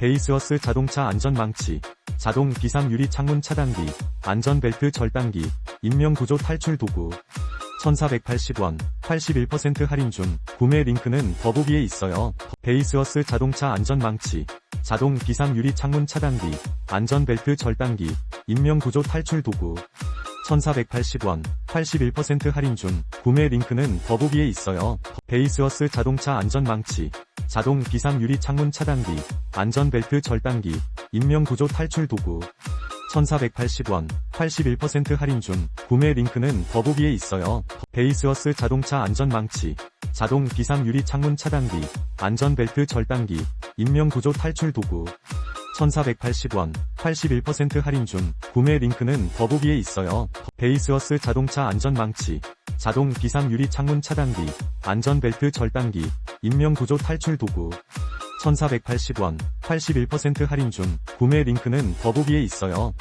베이스워스 자동차 안전망치, 자동 비상 유리 창문 차단기, 안전벨트 절단기, 인명구조 탈출 도구. 1480원, 81% 할인 중, 구매 링크는 더보기에 있어요. 베이스워스 자동차 안전망치, 자동 비상 유리 창문 차단기, 안전벨트 절단기, 인명구조 탈출 도구. 1480원, 81% 할인 중, 구매 링크는 더보기에 있어요. 베이스워스 자동차 안전망치, 자동 비상 유리 창문 차단기, 안전벨트 절단기, 인명구조 탈출 도구. 1480원, 81% 할인 중, 구매 링크는 더보기에 있어요. 베이스워스 자동차 안전망치, 자동 비상 유리 창문 차단기, 안전벨트 절단기, 인명구조 탈출 도구. 1480원, 81% 할인 중, 구매 링크는 더보기에 있어요. 베이스워스 자동차 안전망치, 자동 비상 유리 창문 차단기, 안전벨트 절단기, 인명구조 탈출 도구. 1480원, 81% 할인 중, 구매 링크는 더보기에 있어요.